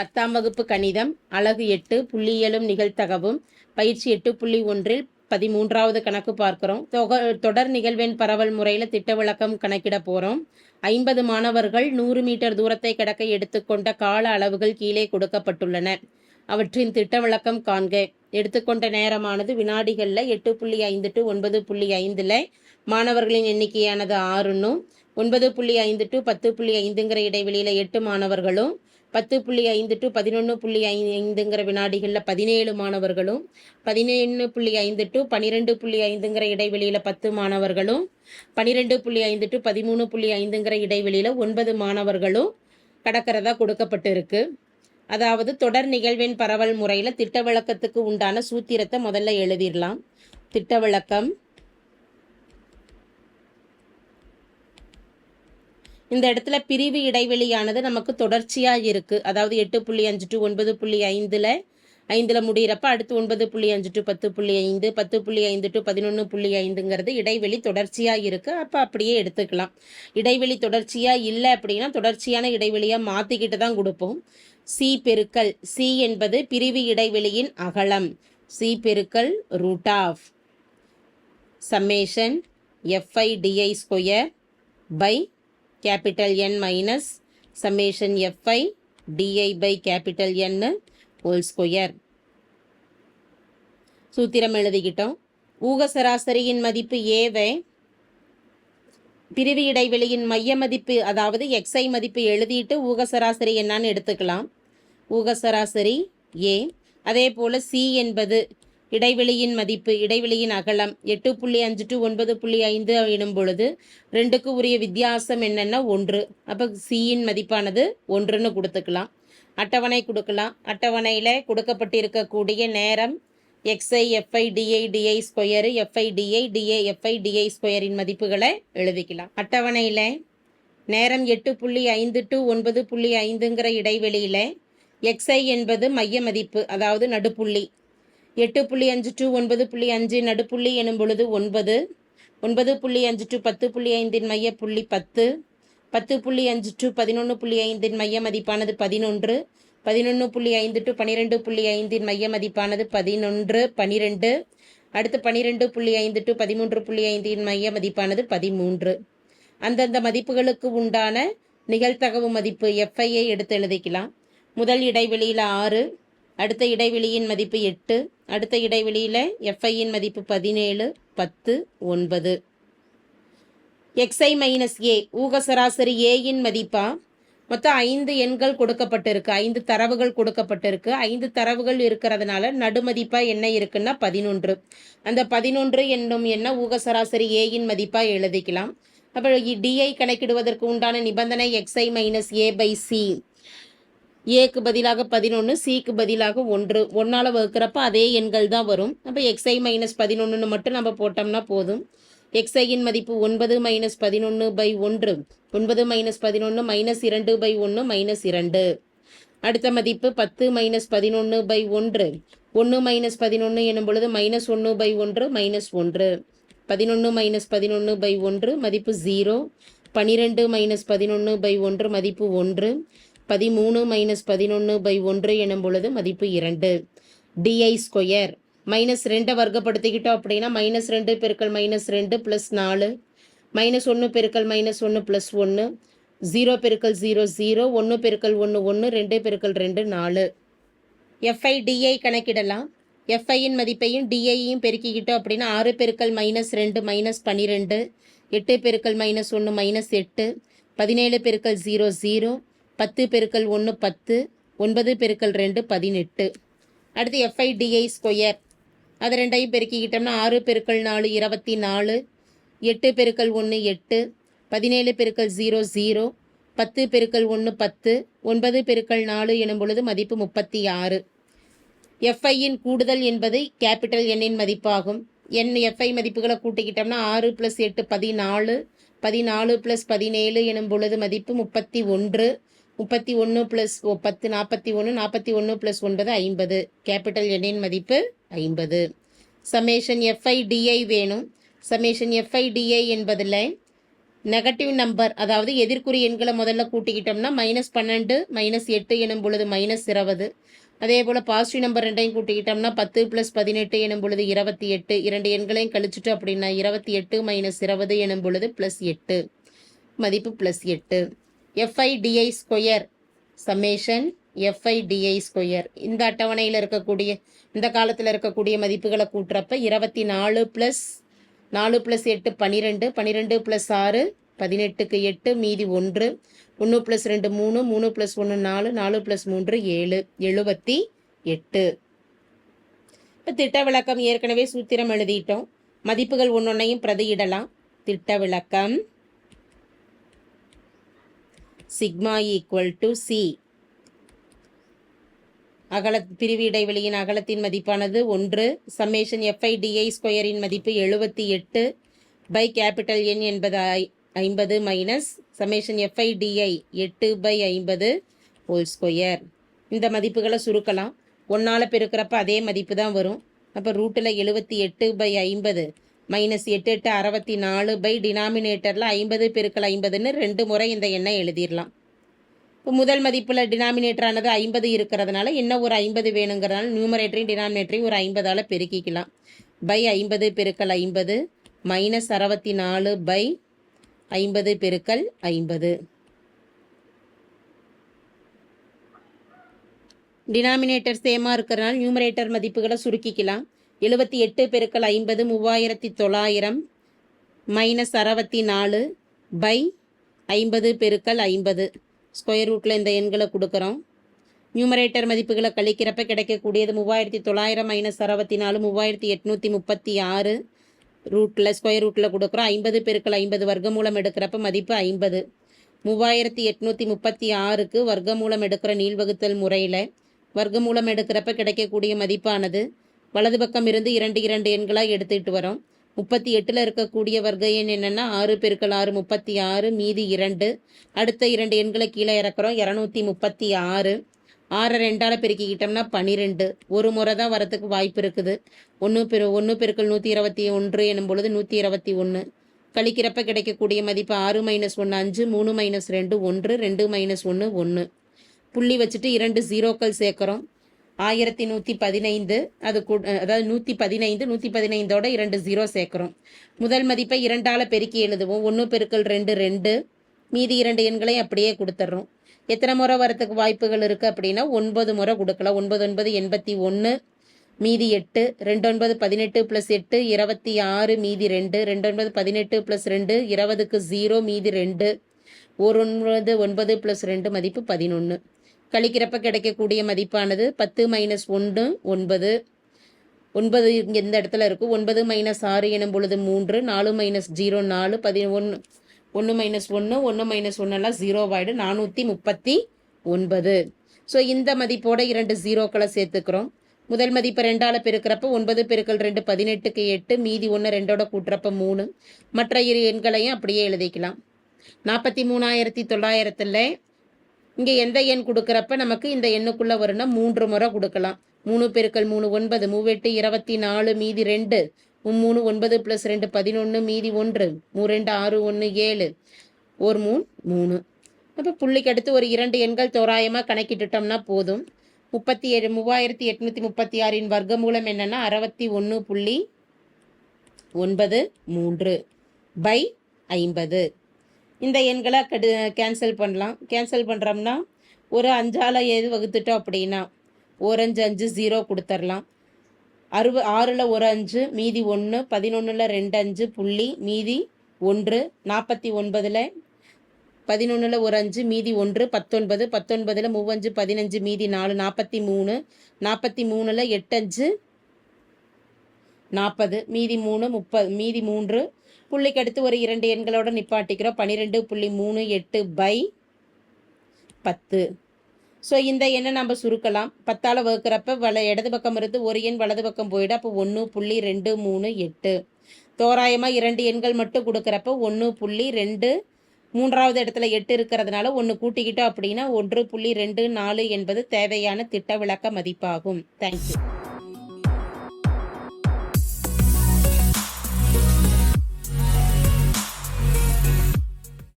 பத்தாம் வகுப்பு கணிதம் அலகு எட்டு புள்ளியியலும் நிகழ்த்தகவும் பயிற்சி எட்டு புள்ளி ஒன்றில் பதிமூன்றாவது கணக்கு பார்க்குறோம். தொக தொடர் நிகழ்வெண் பரவல் முறையில் திட்ட விளக்கம் கணக்கிட போகிறோம் ஐம்பது மாணவர்கள் நூறு மீட்டர் தூரத்தை கடக்க எடுத்துக்கொண்ட கால அளவுகள் கீழே கொடுக்கப்பட்டுள்ளன. அவற்றின் திட்ட விளக்கம் காண்க. எடுத்துக்கொண்ட நேரமானது வினாடிகளில் எட்டு புள்ளி ஐந்து டு ஒன்பது புள்ளி ஐந்தில் மாணவர்களின் எண்ணிக்கையானது ஆறுன்னும் ஒன்பது புள்ளி ஐந்து டு பத்து புள்ளி ஐந்துங்கிற இடைவெளியில் எட்டு மாணவர்களும் பத்து புள்ளி ஐந்து டு பதினொன்று புள்ளி ஐந்துங்கிற வினாடிகளில் பதினேழு மாணவர்களும் பதினொன்று புள்ளி ஐந்து டு பன்னிரெண்டு புள்ளி ஐந்துங்கிற இடைவெளியில் பத்து மாணவர்களும் பன்னிரெண்டு புள்ளி ஐந்து டு பதிமூணு புள்ளி ஐந்துங்கிற இடைவெளியில் ஒன்பது மாணவர்களும் கடக்கிறதா கொடுக்கப்பட்டிருக்கு. அதாவது தொடர் நிகழ்வின் பரவல் முறையில் திட்ட விளக்கத்துக்கு உண்டான சூத்திரத்தை முதல்ல எழுதிடலாம் திட்ட விளக்கம் இந்த இடத்துல பிரிவு இடைவெளியானது நமக்கு தொடர்ச்சியாக இருக்குது அதாவது எட்டு புள்ளி அஞ்சு டு ஒன்பது புள்ளி ஐந்தில் ஐந்தில் முடிகிறப்ப அடுத்து ஒன்பது புள்ளி அஞ்சு டு பத்து புள்ளி ஐந்து பத்து புள்ளி ஐந்து டு பதினொன்று புள்ளி ஐந்துங்கிறது இடைவெளி தொடர்ச்சியாக இருக்குது அப்போ அப்படியே எடுத்துக்கலாம். இடைவெளி தொடர்ச்சியாக இல்லை அப்படின்னா தொடர்ச்சியான இடைவெளியாக மாற்றிக்கிட்டு தான் கொடுப்போம். சி பெருக்கல் சி என்பது பிரிவு இடைவெளியின் அகலம். சி பெருக்கல் root of summation F I D I square by capital N minus summation F I D I by capital N whole square சூத்திரம் எழுதிக்கிட்டோம். ஊக சராசரியின் மதிப்பு ஏவை பிரிவு இடைவெளியின் மைய மதிப்பு அதாவது எக்ஸை மதிப்பு எழுதிட்டு ஊக சராசரி என்னன்னு எடுத்துக்கலாம். ஊக சராசரி ஏ அதே போல் சி என்பது இடைவெளியின் மதிப்பு இடைவெளியின் அகலம் எட்டு புள்ளி அஞ்சு டு ஒன்பது புள்ளி ஐந்து எனும் பொழுது ரெண்டுக்கு உரிய வித்தியாசம் என்னென்னா ஒன்று. அப்போ சியின் மதிப்பானது ஒன்றுன்னு கொடுத்துக்கலாம். அட்டவணை கொடுக்கலாம். அட்டவணையில் கொடுக்கப்பட்டிருக்கக்கூடிய நேரம் X I F I D I D I square F I D I D A F I D I ஸ்கொயரின் மதிப்புகளை எழுதிக்கலாம். அட்டவணையில் நேரம் எட்டு புள்ளி ஐந்து டு ஒன்பது புள்ளி ஐந்துங்கிற இடைவெளியில் எக்ஸ்ஐ என்பது மைய மதிப்பு அதாவது நடுப்புள்ளி. எட்டு புள்ளி அஞ்சு டு ஒன்பது புள்ளி அஞ்சு நடுப்புள்ளி எனும் பொழுது ஒன்பது. ஒன்பது புள்ளி அஞ்சு டு பத்து புள்ளி ஐந்தின் மைய புள்ளி பத்து. பத்து புள்ளி அஞ்சு டு பதினொன்று புள்ளி ஐந்தின் மைய மதிப்பானது பதினொன்று. பதினொன்று புள்ளி ஐந்து டு பன்னிரெண்டு புள்ளி ஐந்தின் மைய மதிப்பானது பதினொன்று பனிரெண்டு. அடுத்து பனிரெண்டு புள்ளி ஐந்து டு பதிமூன்று புள்ளி ஐந்தின் மைய மதிப்பானது பதிமூன்று. அந்தந்த மதிப்புகளுக்கு உண்டான நிகழ்த்தகவு மதிப்பு எஃப்ஐயை எடுத்து எழுதிக்கலாம். முதல் இடைவெளியில் ஆறு அடுத்த இடைவெளியின் மதிப்பு எட்டு. அடுத்த இடைவெளியில் எஃப்ஐயின் மதிப்பு பதினேழு பத்து ஒன்பது. எக்ஸ்ஐ மைனஸ் ஏ ஊக சராசரி ஏயின் மதிப்பா? மொத்தம் ஐந்து எண்கள் கொடுக்கப்பட்டிருக்கு. ஐந்து தரவுகள் கொடுக்கப்பட்டிருக்கு. ஐந்து தரவுகள் இருக்கிறதுனால நடுமதிப்பாக என்ன இருக்குன்னா பதினொன்று. அந்த பதினொன்று என்னும் என்ன ஊக சராசரி ஏயின் மதிப்பாக எழுதிக்கலாம். அப்போ டிஐ கணக்கிடுவதற்கு உண்டான நிபந்தனை X I minus A by C ஏக்கு பதிலாக பதினொன்று சிக்கு பதிலாக ஒன்று. ஒன்றால் வகுக்கிறப்ப அதே எண்கள் தான் வரும். அப்போ எக்ஸ்ஐ மைனஸ் பதினொன்றுன்னு மட்டும் நம்ம போட்டோம்னா போதும். எக்ஸ்ஐயின் மதிப்பு ஒன்பது மைனஸ் பதினொன்று பை ஒன்று. ஒன்பது மைனஸ் பதினொன்று மைனஸ் இரண்டு பை ஒன்று மைனஸ் இரண்டு. அடுத்த மதிப்பு பத்து மைனஸ் பதினொன்று பை ஒன்று. ஒன்று மைனஸ் பதினொன்று எனும் பொழுது மைனஸ் ஒன்று பை ஒன்று மைனஸ் ஒன்று. பதினொன்று மைனஸ் பதினொன்று பை ஒன்று மதிப்பு ஜீரோ பனிரெண்டு மைனஸ் பதினொன்று பை ஒன்று மதிப்பு ஒன்று. பதிமூணு மைனஸ் பதினொன்று பை ஒன்று எனும் பொழுது மதிப்பு இரண்டு. டிஐ ஸ்கொயர் மைனஸ் ரெண்டை வர்க்கப்படுத்திக்கிட்டோம் அப்படின்னா மைனஸ் ரெண்டு பெருக்கல் மைனஸ் ரெண்டு ப்ளஸ் நாலு. மைனஸ் ஒன்று பெருக்கல் மைனஸ் ஒன்று ப்ளஸ் ஒன்று ஜீரோ பெருக்கல் ஜீரோ ஜீரோ ஒன்று பெருக்கல் ஒன்று ஒன்று ரெண்டு பெருக்கல் ரெண்டு நாலு. எஃப்ஐ டிஐ கணக்கிடலாம். எஃப்ஐயின் மதிப்பையும் டிஐயையும் பெருக்கிக்கிட்டோம் அப்படின்னா ஆறு பெருக்கல் மைனஸ் ரெண்டு மைனஸ் பன்னிரெண்டு. எட்டு பெருக்கல் மைனஸ் ஒன்று மைனஸ் எட்டு. பதினேழு பெருக்கல் ஜீரோ ஜீரோ பத்து பெருக்கல் ஒன்று பத்து ஒன்பது பெருக்கல் ரெண்டு பதினெட்டு. அடுத்து எஃப்ஐடிஐ ஸ்கொயர் அது ரெண்டையும் பெருக்கிக்கிட்டோம்னா ஆறு பெருக்கல் நாலு இருபத்தி நாலு எட்டு பெருக்கல் ஒன்று எட்டு பதினேழு பெருக்கல் ஜீரோ ஜீரோ பத்து பெருக்கல் ஒன்று பத்து ஒன்பது பெருக்கல் நாலு எனும் பொழுது மதிப்பு முப்பத்தி ஆறு. எஃப்ஐயின் கூடுதல் என்பது கேபிட்டல் எண்ணின் மதிப்பாகும். என் எஃப்ஐ மதிப்புகளை கூட்டிக்கிட்டோம்னா ஆறு ப்ளஸ் எட்டு பதினாலு பதினாலு ப்ளஸ் பதினேழு எனும் பொழுது மதிப்பு முப்பத்தி ஒன்று முப்பத்தி ஒன்று ப்ளஸ் பத்து நாற்பத்தி ஒன்று நாற்பத்தி ஒன்று ப்ளஸ் ஒன்பது ஐம்பது. கேபிட்டல் எண்ணின் மதிப்பு ஐம்பது. சமேஷன் எஃப்ஐடிஐ வேணும். சமேஷன் எஃப்ஐடிஐ என்பதில் நெகட்டிவ் நம்பர் அதாவது எதிர்குறி எண்களை முதல்ல கூட்டிக்கிட்டோம்னா மைனஸ் பன்னெண்டு மைனஸ் எட்டு எனும் பொழுது மைனஸ் இருபது. அதே போல் பாசிட்டிவ் நம்பர் ரெண்டையும் கூட்டிக்கிட்டோம்னா பத்து ப்ளஸ் பதினெட்டு எனும் பொழுது இருபத்தி எட்டு. இரண்டு எண்களையும் கழிச்சிட்டோம் அப்படின்னா இருபத்தி எட்டு மைனஸ் இருபது எனும் பொழுது ப்ளஸ் எட்டு. மதிப்பு ப்ளஸ் எட்டு. F I D I square summation F I D I square இந்த அட்டவணையில் இருக்கக்கூடிய இந்த காலத்தில் இருக்கக்கூடிய மதிப்புகளை கூட்டுறப்ப இருபத்தி நாலு ப்ளஸ் நாலு ப்ளஸ் எட்டு பன்னிரெண்டு பன்னிரெண்டு ப்ளஸ் ஆறு பதினெட்டுக்கு எட்டு மீதி ஒன்று ஒன்று ப்ளஸ் ரெண்டு மூணு மூணு ப்ளஸ் ஒன்று நாலு நாலு ப்ளஸ் மூன்று ஏழு எழுபத்தி எட்டு. இப்போ திட்ட விளக்கம் ஏற்கனவே சூத்திரம் எழுதிட்டோம். மதிப்புகள் ஒன்றொன்னையும் பிரதியிடலாம். திட்ட விளக்கம். சிக்மா ஈக்குவல் டு சி அகல பிரிவு இடைவெளியின் அகலத்தின் மதிப்பானது ஒன்று. சம்மேஷன் எஃப்ஐடிஐ ஸ்கொயரின் மதிப்பு எழுபத்தி எட்டு. பை கேபிட்டல் என் என்பது ஐ ஐம்பது மைனஸ் சமேஷன் எஃப்ஐடிஐ எட்டு பை ஐம்பது ஹோல் ஸ்கொயர் இந்த மதிப்புகளை சுருக்கலாம். ஒன்றால் பெருக்கிறப்ப அதே மதிப்பு தான் வரும். அப்போ ரூட்டில் எழுபத்தி எட்டு பை ஐம்பது. மைனஸ் எட்டு எட்டு அறுபத்தி நாலு பை டினாமினேட்டரில் ஐம்பது பெருக்கல் ஐம்பதுன்னு ரெண்டு முறை இந்த எண்ணை எழுதிடலாம். இப்போ முதல் மதிப்பில் டினாமினேட்டரானது ஐம்பது இருக்கிறதுனால என்ன ஒரு ஐம்பது வேணுங்கிறதுனால நியூமரேட்டரையும் டினாமினேட்டரையும் ஒரு ஐம்பதால் பெருக்கிக்கலாம். பை ஐம்பது பெருக்கல் ஐம்பது மைனஸ் அறுபத்தி நாலு பை ஐம்பது பெருக்கல் ஐம்பது. டினாமினேட்டர் சேமாக இருக்கிறனால நியூமரேட்டர் மதிப்புகளை சுருக்கிக்கலாம். எழுபத்தி எட்டு பெருக்கல் ஐம்பது மூவாயிரத்தி தொள்ளாயிரம் மைனஸ் அறுபத்தி நாலு பை ஐம்பது பெருக்கல் ஐம்பது. ஸ்கொயர் ரூட்டில் இந்த எண்களை கொடுக்குறோம். நியூமரேட்டர் மதிப்புகளை கழிக்கிறப்ப கிடைக்கக்கூடியது மூவாயிரத்தி தொள்ளாயிரம் மைனஸ் அறுபத்தி நாலு மூவாயிரத்தி எட்நூற்றி முப்பத்தி ஆறு. ரூட்டில் ஸ்கொயர் ரூட்டில் கொடுக்குறோம். ஐம்பது பெருக்கள் ஐம்பது வர்க்கமூலம் எடுக்கிறப்ப மதிப்பு ஐம்பது. மூவாயிரத்தி எட்நூற்றி முப்பத்தி ஆறுக்கு வர்க்கமூலம் எடுக்கிற நீள்வகுத்தல் முறையில் வர்க்கமூலம் எடுக்கிறப்ப கிடைக்கக்கூடிய மதிப்பானது வலது பக்கம் இருந்து இரண்டு இரண்டு எண்களாக எடுத்துக்கிட்டு வரோம். முப்பத்தி எட்டில் இருக்கக்கூடிய வர்க்க எண் என்னென்னா ஆறு பெருக்கள் ஆறு முப்பத்தி ஆறு மீதி இரண்டு. அடுத்த இரண்டு எண்களை கீழே இறக்குறோம். இரநூத்தி முப்பத்தி ஆறு. ஆறை ரெண்டால் பெருக்கிக்கிட்டோம்னா பன்னிரெண்டு ஒரு முறை தான் வரத்துக்கு வாய்ப்பு இருக்குது. ஒன்று பெரு ஒன்று பெருக்கள் நூற்றி இருபத்தி ஒன்று எனும் பொழுது நூற்றி இருபத்தி ஒன்று கழிக்கிறப்ப கிடைக்கக்கூடிய மதிப்பு ஆறு மைனஸ் ஒன்று அஞ்சு மூணு மைனஸ் ரெண்டு ஒன்று ரெண்டு மைனஸ் ஒன்று ஒன்று புள்ளி வச்சுட்டு இரண்டு ஜீரோக்கள் சேர்க்குறோம். ஆயிரத்தி நூற்றி பதினைந்து அது அதாவது நூற்றி பதினைந்து நூற்றி பதினைந்தோட இரண்டு ஜீரோ சேர்க்குறோம். முதல் மதிப்பை இரண்டால் பெருக்கி எழுதுவோம். ஒன்று பெருக்கல் ரெண்டு ரெண்டு. மீதி இரண்டு எண்களை அப்படியே கொடுத்துட்றோம் எத்தனை முறை வரத்துக்கு வாய்ப்புகள் இருக்குது அப்படின்னா ஒன்பது முறை கொடுக்கலாம். ஒன்பது ஒன்பது எண்பத்தி ஒன்று மீதி எட்டு. ரெண்டு ஒன்பது பதினெட்டு ப்ளஸ் எட்டு இருபத்தி ஆறு மீதி ரெண்டு. ரெண்டு ஒன்பது பதினெட்டு ப்ளஸ் ரெண்டு இருபதுக்கு ஜீரோ மீதி ரெண்டு. ஒரு ஒன்பது ஒன்பது ப்ளஸ் ரெண்டு மதிப்பு பதினொன்று கழிக்கிறப்ப கிடைக்கக்கூடிய மதிப்பானது பத்து மைனஸ் ஒன்று ஒன்பது. ஒன்பது இங்கே எந்த இடத்துல இருக்கும் ஒன்பது மைனஸ் ஆறு எனும் பொழுது மூன்று. நாலு மைனஸ் ஜீரோ நாலு. பதி ஒன்று ஒன்று மைனஸ் ஒன்று ஒன்று மைனஸ் ஒன்றெல்லாம் ஜீரோவாயிடு நானூற்றி முப்பத்தி ஒன்பது. ஸோ இந்த மதிப்போட இரண்டு ஜீரோக்களை சேர்த்துக்கிறோம். முதல் மதிப்பு ரெண்டால் பெருக்கிறப்ப ஒன்பது பெருக்கள் ரெண்டு பதினெட்டுக்கு எட்டு. மீதி ஒன்று ரெண்டோட கூட்டுறப்ப மூணு. மற்ற இரு எண்களையும் அப்படியே எழுதிக்கலாம். நாற்பத்தி மூணாயிரத்தி தொள்ளாயிரத்தில் இங்கே எந்த எண் கொடுக்குறப்ப நமக்கு இந்த எண்ணுக்குள்ளே வரும்னா மூன்று முறை கொடுக்கலாம். மூணு பெருக்கள் மூணு ஒன்பது மூவெட்டு இருபத்தி நாலு மீதி ரெண்டு. மூணு ஒன்பது ப்ளஸ் ரெண்டு பதினொன்று மீதி ஒன்று. மூ ரெண்டு ஆறு ஒன்று ஏழு. ஒரு மூணு மூணு. அப்போ புள்ளிக்கு அடுத்து ஒரு இரண்டு எண்கள் தோராயமாக கணக்கிட்டுட்டோம்னா போதும். முப்பத்தி ஏழு மூவாயிரத்தி எட்நூற்றி முப்பத்தி ஆறின் வர்க்கமூலம் என்னென்னா அறுபத்தி ஒன்று புள்ளி ஒன்பது மூன்று பை ஐம்பது. இந்த எண்களை கடு கேன்சல் பண்ணலாம். கேன்சல் பண்ணுறோம்னா ஒரு அஞ்சால் எது வகுத்துட்டோம் அப்படின்னா ஒரு அஞ்சு அஞ்சு ஜீரோ கொடுத்துர்லாம். அறுப ஆறில் ஒரு அஞ்சு மீதி ஒன்று பதினொன்றில் ரெண்டு அஞ்சு புள்ளி மீதி ஒன்று நாற்பத்தி ஒன்பதில் பதினொன்றில் ஒரு அஞ்சு மீதி ஒன்று பத்தொன்பது பத்தொன்பதில் மூவஞ்சு பதினஞ்சு மீதி நாலு நாற்பத்தி மூணு நாற்பத்தி மூணில் எட்டஞ்சு நாற்பது மீதி மூணு முப்பது மீதி மூன்று. புள்ளிக்கு அடுத்து ஒரு இரண்டு எண்களோட நிப்பாட்டிக்கிறோம். பன்னிரெண்டு புள்ளி மூணு எட்டு பை பத்து. ஸோ இந்த எண்ணை நம்ம சுருக்கலாம். பத்தால் வகுக்கிறப்ப வல இடது பக்கம் இருந்து ஒரு எண் வலது பக்கம் போயிடும். அப்போ ஒன்று புள்ளி ரெண்டு மூணு எட்டு. தோராயமாக இரண்டு எண்கள் மட்டும் கொடுக்குறப்ப ஒன்று புள்ளி ரெண்டு மூன்றாவது இடத்துல எட்டு இருக்கிறதுனால ஒன்று கூட்டிக்கிட்டோம் அப்படின்னா ஒன்று புள்ளி ரெண்டு நாலு என்பது தேவையான திட்ட விளக்க மதிப்பாகும். தேங்க்யூ